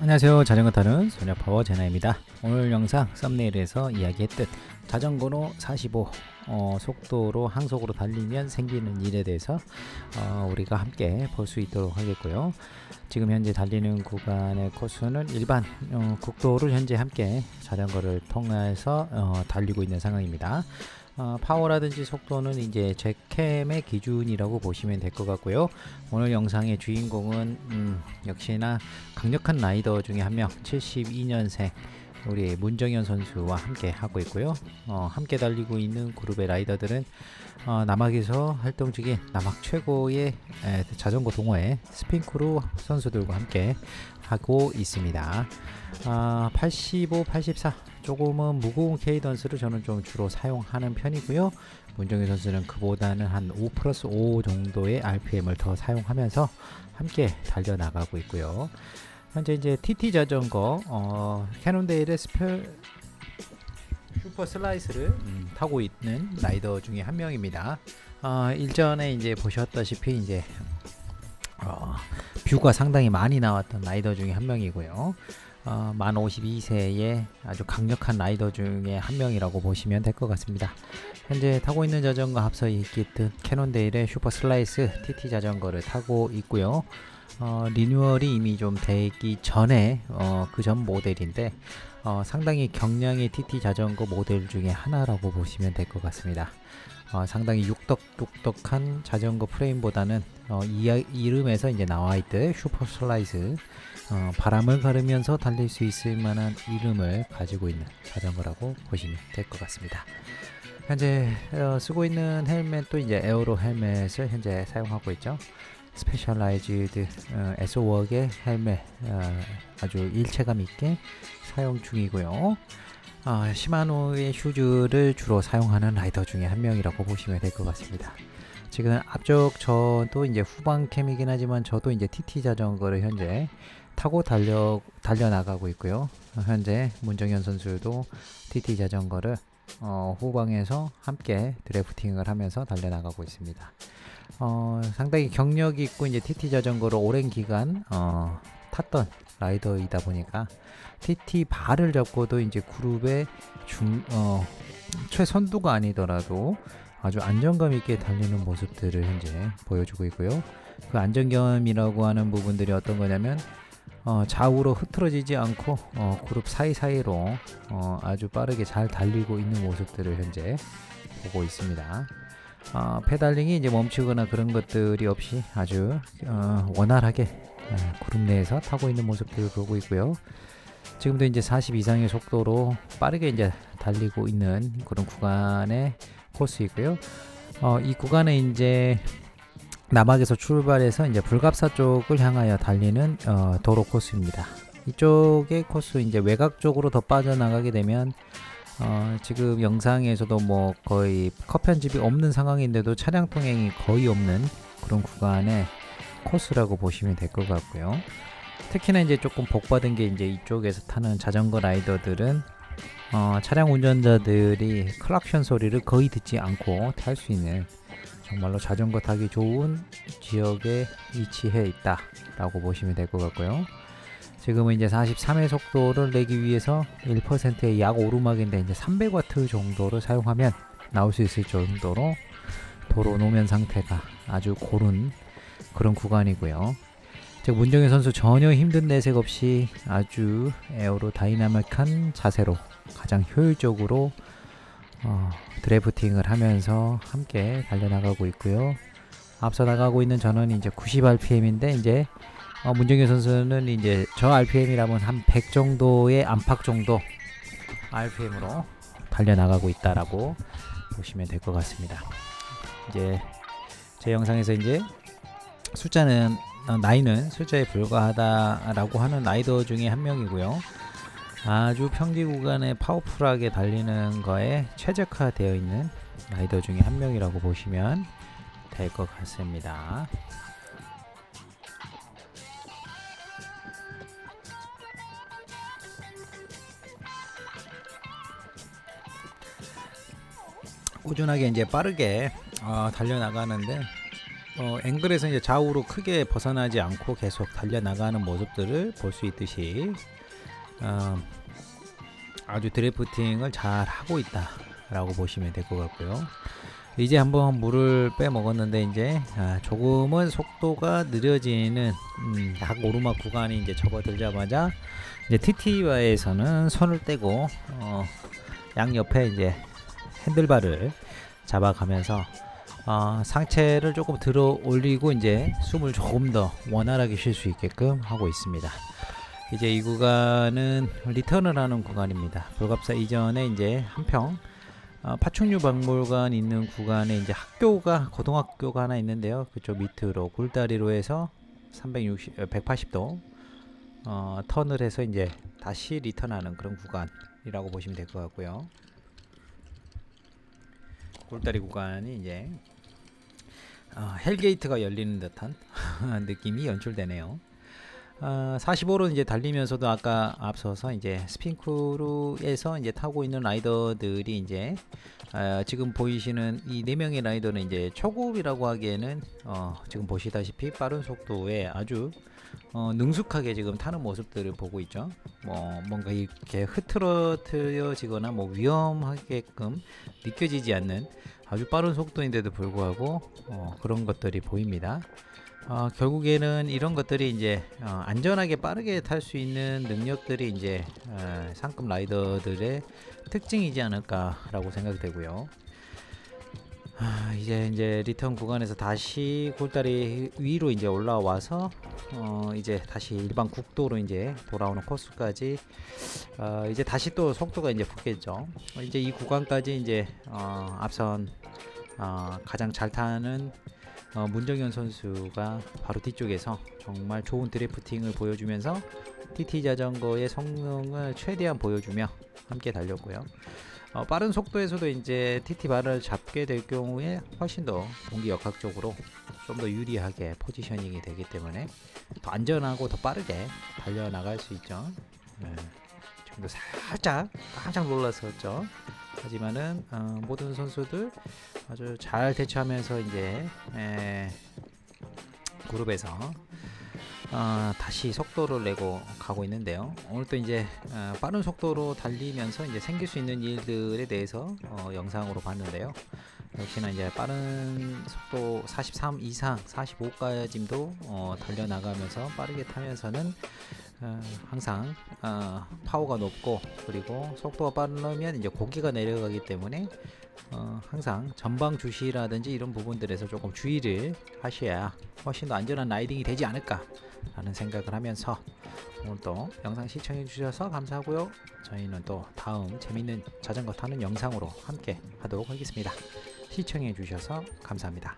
안녕하세요. 자전거 타는 소녀파워 제나입니다. 오늘 영상 썸네일에서 이야기했듯 자전거로 45 어, 속도로 항속으로 달리면 생기는 일에 대해서 어, 우리가 함께 볼 수 있도록 하겠고요. 지금 현재 달리는 구간의 코스는 일반 어, 국도를 현재 함께 자전거를 통해서 어, 달리고 있는 상황입니다 어, 파워라든지 속도는 이제 제 캠의 기준이라고 보시면 될 것 같고요. 오늘 영상의 주인공은 음, 역시나 강력한 라이더 중에 한 명, 72년생 우리 문정현 선수와 함께 하고 있고요. 어, 함께 달리고 있는 그룹의 라이더들은 어, 남학에서 활동 중인 남학 최고의 에, 자전거 동호회 스핀크루 선수들과 함께 하고 있습니다. 아, 85, 84 조금은 무거운 케이던스를 저는 좀 주로 사용하는 편이고요. 문정희 선수는 그보다는 한 5 플러스 5 정도의 RPM을 더 사용하면서 함께 달려 나가고 있고요. 현재 이제 TT 자전거 어, 캐논데일의 스페 슈퍼 슬라이스를 음, 타고 있는 라이더 중에 한 명입니다. 어, 일전에 이제 보셨다시피 이제 어, 뷰가 상당히 많이 나왔던 라이더 중에 한 명이고요. 어, 만 52세의 아주 강력한 라이더 중에 한 명이라고 보시면 될 것 같습니다. 현재 타고 있는 자전거 앞서 얘기했던 캐논데일의 슈퍼 슬라이스 TT 자전거를 타고 있고요. 어, 리뉴얼이 이미 좀 되기 전에 어, 그 전 모델인데 어, 상당히 경량의 TT 자전거 모델 중에 하나라고 보시면 될 것 같습니다. 어, 상당히 육덕육덕한 자전거 프레임보다는 어, 이 이름에서 이제 나와 있듯 슈퍼 슬라이스 어, 바람을 가르면서 달릴 수 있을 만한 이름을 가지고 있는 자전거라고 보시면 될 것 같습니다. 현재 어, 쓰고 있는 헬멧도 이제 에어로 헬멧을 현재 사용하고 있죠. 스페셜라이즈드 어, 에소웍의 헬멧 어, 아주 일체감 있게 사용 중이고요. 어, 시마노의 슈즈를 주로 사용하는 라이더 중에 한 명이라고 보시면 될 것 같습니다. 지금 앞쪽 저도 이제 후방 캠이긴 하지만 저도 이제 TT 자전거를 현재 타고 달려 달려 나가고 있고요. 어, 현재 문정현 선수도 TT 자전거를 어, 후방에서 함께 드래프팅을 하면서 달려 나가고 있습니다. 어, 상당히 경력이 있고 이제 TT 자전거를 오랜 기간 어, 탔던 라이더이다 보니까 TT 발을 잡고도 이제 그룹의 중 어, 최선두가 아니더라도 아주 안정감 있게 달리는 모습들을 현재 보여주고 있고요. 그 안정감이라고 하는 부분들이 어떤 거냐면 어, 좌우로 흐트러지지 않고 어, 그룹 사이사이로 어, 아주 빠르게 잘 달리고 있는 모습들을 현재 보고 있습니다. 어, 페달링이 이제 멈추거나 그런 것들이 없이 아주 어, 원활하게 어, 그룹 내에서 타고 있는 모습들을 보고 있고요. 지금도 이제 40 이상의 속도로 빠르게 이제 달리고 있는 그런 구간의 코스이고요. 어, 이 구간에 이제 남학에서 출발해서 이제 불갑사 쪽을 향하여 달리는 어, 도로 코스입니다. 이쪽의 코스 이제 외곽 쪽으로 더 빠져나가게 되면 어, 지금 영상에서도 뭐 거의 컷 편집이 없는 상황인데도 차량 통행이 거의 없는 그런 구간의 코스라고 보시면 될 것 같고요. 특히나 이제 조금 복받은 게 이제 이쪽에서 타는 자전거 라이더들은 어, 차량 운전자들이 클락션 소리를 거의 듣지 않고 탈 수 있는 정말로 자전거 타기 좋은 지역에 위치해 있다라고 보시면 될 것 같고요. 지금은 이제 43의 속도를 내기 위해서 1%의 약 오르막인데 이제 300와트 정도를 사용하면 나올 수 있을 정도로 도로 노면 상태가 아주 고른 그런 구간이고요. 즉 문정현 선수 전혀 힘든 내색 없이 아주 에어로 다이나믹한 자세로 가장 효율적으로 어, 드래프팅을 하면서 함께 달려나가고 있고요. 앞서 나가고 있는 저는 이제 90rpm인데 이제 어, 문정현 선수는 이제 저 RPM이라면 한 100 정도의 안팎 정도 RPM으로 달려나가고 있다라고 보시면 될 것 같습니다. 이제 제 영상에서 이제 숫자는 어, 나이는 숫자에 불과하다라고 하는 라이더 중에 한 명이고요. 아주 평지 구간에 파워풀하게 달리는 거에 최적화되어 있는 라이더 중에 한 명이라고 보시면 될 것 같습니다. 꾸준하게 이제 빠르게 어, 달려 나가는데 어, 앵글에서 이제 좌우로 크게 벗어나지 않고 계속 달려 나가는 모습들을 볼 수 있듯이 어, 아주 드래프팅을 잘 하고 있다 라고 보시면 될 것 같고요. 이제 한번 물을 빼 먹었는데 이제 아, 조금은 속도가 느려지는 음, 약 오르막 구간이 이제 접어들자마자 이제 TT와에서는 손을 떼고 어, 양 옆에 이제 핸들바를 잡아가면서 어, 상체를 조금 들어 올리고 이제 숨을 조금 더 원활하게 쉴 수 있게끔 하고 있습니다. 이제 이 구간은 리턴을 하는 구간입니다. 불갑사 이전에 이제 한평 어, 파충류 박물관 있는 구간에 이제 학교가 고등학교가 하나 있는데요. 그쪽 밑으로 굴다리로 해서 360 180도 어, 턴을 해서 이제 다시 리턴하는 그런 구간이라고 보시면 될 것 같고요. 굴다리 구간이 이제 어, 헬게이트가 열리는 듯한 느낌이 연출되네요. 어, 45로 이제 달리면서도 아까 앞서서 이제 스핑크루에서 이제 타고 있는 라이더들이 이제 어, 지금 보이시는 이 네 명의 라이더는 이제 초급이라고 하기에는 어, 지금 보시다시피 빠른 속도에 아주 어, 능숙하게 지금 타는 모습들을 보고 있죠. 뭐 뭔가 이렇게 흐트러트려지거나 뭐 위험하게끔 느껴지지 않는 아주 빠른 속도인데도 불구하고 어, 그런 것들이 보입니다. 어, 결국에는 이런 것들이 이제 어, 안전하게 빠르게 탈 수 있는 능력들이 이제 어, 상급 라이더들의 특징이지 않을까라고 생각이 되고요. 아, 이제 이제 리턴 구간에서 다시 골다리 위로 이제 올라와서 어 이제 다시 일반 국도로 이제 돌아오는 코스까지 어 이제 다시 또 속도가 이제 붙겠죠. 어, 이제 이 구간까지 이제 어 앞선 어 가장 잘 타는 어 문정현 선수가 바로 뒤쪽에서 정말 좋은 드래프팅을 보여주면서 TT 자전거의 성능을 최대한 보여주며 함께 달렸고요. 어, 빠른 속도에서도 이제 TT 발을 잡게 될 경우에 훨씬 더 동기 역학적으로 좀 더 유리하게 포지셔닝이 되기 때문에 더 안전하고 더 빠르게 달려 나갈 수 있죠. 네. 지금도 살짝 깜짝 놀랐었죠. 하지만은 어, 모든 선수들 아주 잘 대처하면서 이제 에, 그룹에서 어, 다시 속도를 내고 가고 있는데요. 오늘 또 이제 어, 빠른 속도로 달리면서 이제 생길 수 있는 일들에 대해서 어, 영상으로 봤는데요. 역시나 이제 빠른 속도 43 이상, 45까지도 어, 달려 나가면서 빠르게 타면서는 어, 항상 어, 파워가 높고 그리고 속도가 빠르면 이제 고기가 내려가기 때문에 어, 항상 전방 주시라든지 이런 부분들에서 조금 주의를 하셔야 훨씬 더 안전한 라이딩이 되지 않을까 라는 생각을 하면서 오늘도 영상 시청해 주셔서 감사하고요. 저희는 또 다음 재밌는 자전거 타는 영상으로 함께 하도록 하겠습니다. 시청해 주셔서 감사합니다